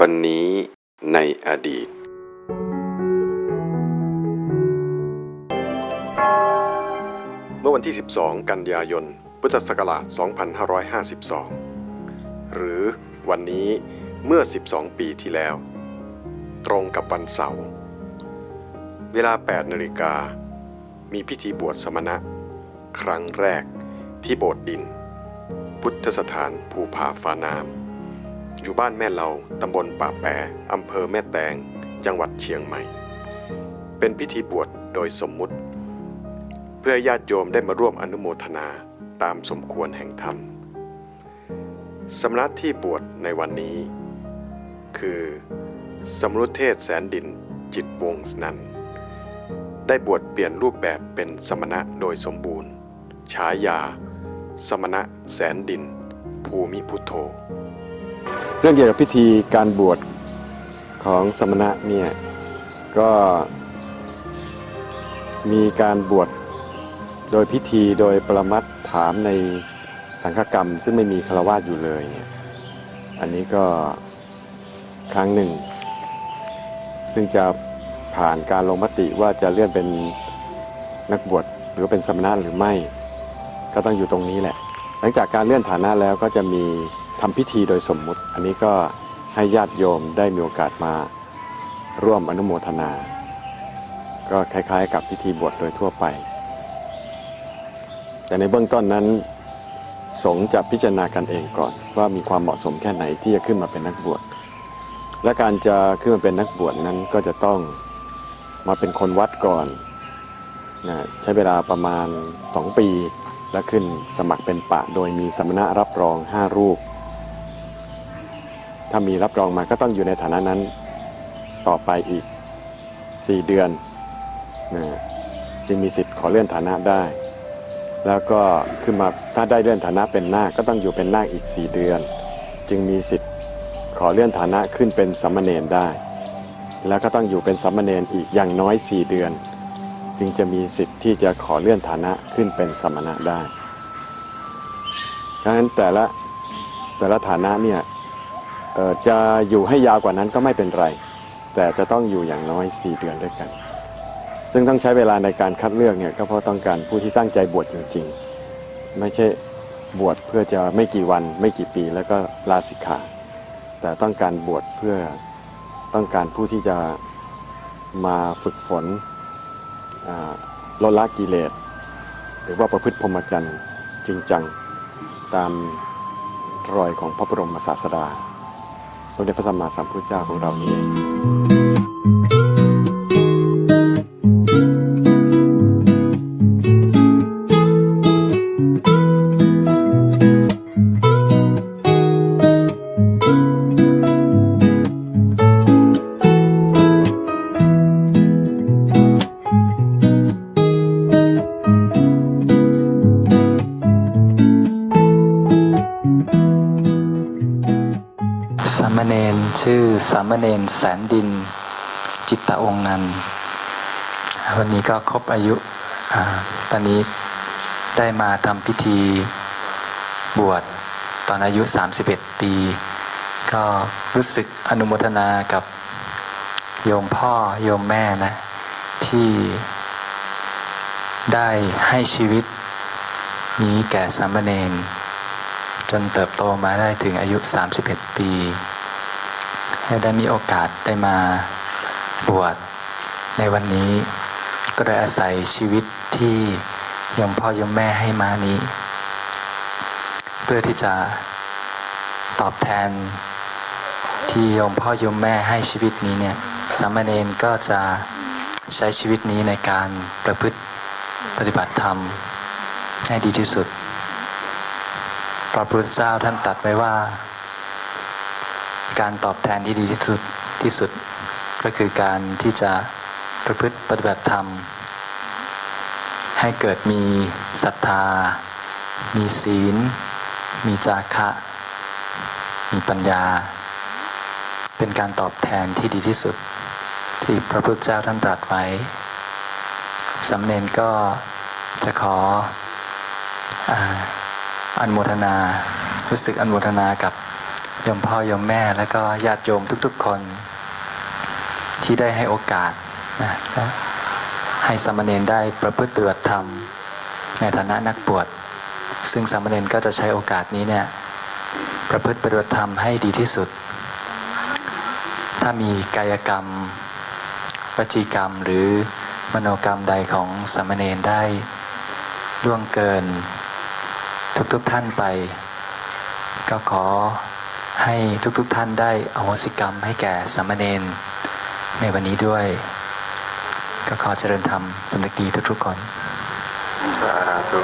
วันนี้ในอดีต เมื่อวันที่ 12 กันยายน พุทธศักราช 2552 หรือวันนี้เมื่อ 12 ปีที่แล้ว ตรงกับวันเสาร์ เวลา 8 นาฬิกา มีพิธีบวชสมณะ ครั้งแรกที่โบสถ์ดิน พุทธสถานภูผาฟ้าน้ำ อยู่บ้านแม่เหลาตำบลป่าแปะอำเภอแม่แตง จังหวัดเชียงใหม่ เป็นพิธีบวชโดยสมมุติ เพื่อญาติโยมได้มาร่วมอนุโมทนาตามสมควรแห่งธรรม สำนักที่บวชในวันนี้ คือสมรุเทศแสนดินจิตวงศ์นันได้บวชเปลี่ยนรูปแบบเป็นสมณะโดยสมบูรณ์ ฉายา สมณะแสนดิน ภูมิพุทโธ เรื่องเกี่ยวกับพิธีการบวชของสมณะเนี่ยก็มีการบวชโดยพิธีโดยประมัดถามในสังฆกรรม ซึ่งไม่มีคารวาสอยู่เลยเนี่ยอันนี้ก็ครั้งหนึ่ง ซึ่งจะผ่านการลงมติว่าจะเลื่อนเป็นนักบวชหรือเป็นสมณะหรือไม่ ก็ต้องอยู่ตรงนี้แหละ หลังจากการเลื่อนฐานะแล้วก็จะมี ทำพิธีโดยสมมุติ อันนี้ก็ให้ญาติโยมได้มีโอกาสมาร่วมอนุโมทนา ก็คล้ายๆ กับพิธีบวชโดยทั่วไป แต่ในเบื้องต้นนั้น สงฆ์จะพิจารณากันเองก่อน ว่ามีความเหมาะสมแค่ไหนที่จะขึ้นมาเป็นนักบวชและการจะขึ้นมาเป็นนักบวชนั้นก็จะต้องมาเป็นคนวัดก่อนนะใช้เวลาประมาณ 2 ปี และขึ้นสมัครเป็นปะโดยมีสมณะรับรอง 5 รูป ถ้ามีรับรองมาก็ต้องอยู่ในฐานะนั้นต่อไปอีก 4 เดือนนะจึงมีสิทธิ์ขอเลื่อนฐานะได้ แล้วก็ขึ้นมาถ้าได้เลื่อนฐานะเป็นนาคก็ต้องอยู่เป็นนาคอีก 4 เดือน จึงมีสิทธิ์ขอเลื่อนฐานะขึ้นเป็นสามมเณรได้ แล้วก็ต้องอยู่เป็นสามมเณรอีกอย่างน้อย 4 เดือน จึงจะมีสิทธิ์ที่จะขอเลื่อนฐานะขึ้นเป็นสมณะได้ดังนั้นแต่ละแต่ละฐานะเนี่ย จะอยู่ให้ยาวกว่านั้นก็ไม่เป็นไร แต่จะต้องอยู่อย่างน้อย 4 เดือนด้วยกัน ซึ่งต้องใช้เวลาในการคัดเลือกเนี่ยก็เพราะต้องการผู้ที่ตั้งใจบวชจริงๆ ไม่ใช่บวชเพื่อจะไม่กี่วันไม่กี่ปีแล้วก็ลาสิกขา แต่ต้องการบวชเพื่อต้องการผู้ที่จะมาฝึกฝนลดละกิเลส หรือว่าประพฤติพรหมจรรย์จริงจัง ตามรอยของพระบรมศาสดา สมเด็จพระสัมมาสัมพุทธเจ้าของเรานี้ือสามเณรแสนดิน จิตตะองนันวันนี้ก็ครบอายุอตอนนี้ได้มาทำพิธีบวชตอนอายุ 31 ปี ก็รู้สึกอนุโมทนากับโยมพ่อโยมแม่นะ ที่ได้ให้ชีวิตนี้แก่สามเณรจนเติบโตมาได้ถึงอายุ 31 ปี และได้มีโอกาสได้มาบวชในวันนี้ก็ได้อาศัยชีวิตที่ยมพ่อยมแม่ให้มานี้ เพื่อที่จะตอบแทนที่ยมพ่อยมแม่ให้ชีวิตนี้เนี่ยสามเณรก็จะใช้ชีวิตนี้ในการประพฤติปฏิบัติธรรมให้ดีที่สุด พระพุทธเจ้าท่านตรัสไว้ว่า การตอบแทนที่ดีที่สุดที่สุด ก็คือการที่จะประพฤติปฏิบัติธรรม ให้เกิดมีศรัทธา มีศีล มีจาคะ มีปัญญา เป็นการตอบแทนที่ดีที่สุด ที่พระพุทธเจ้าท่านตรัสไว้สำเนนก็จะขออาอนุโมทนารู้สึกอนุโมทนากับ ยมพ่อยมแม่แล้วก็ญาติโยมทุก ๆ คน ที่ได้ให้โอกาสนะและให้สามเณรได้ประพฤติปฏิบัติธรรม ในฐานะนักบวชซึ่งสามเณรก็จะใช้โอกาสนี้เนี่ยประพฤติปฏิบัติธรรมให้ดีที่สุด ถ้ามีกายกรรมวจีกรรมหรือมโนกรรมใดของสามเณรได้ล่วงเกิน ทุกๆทท่านไป ก็ขอ ให้ทุกๆทท่านได้อโหสิกรรมให้แก่สามเณรในวันนี้ด้วย ก็ขอเจริญธรรมสำนึกดีทุกๆคนสาธุ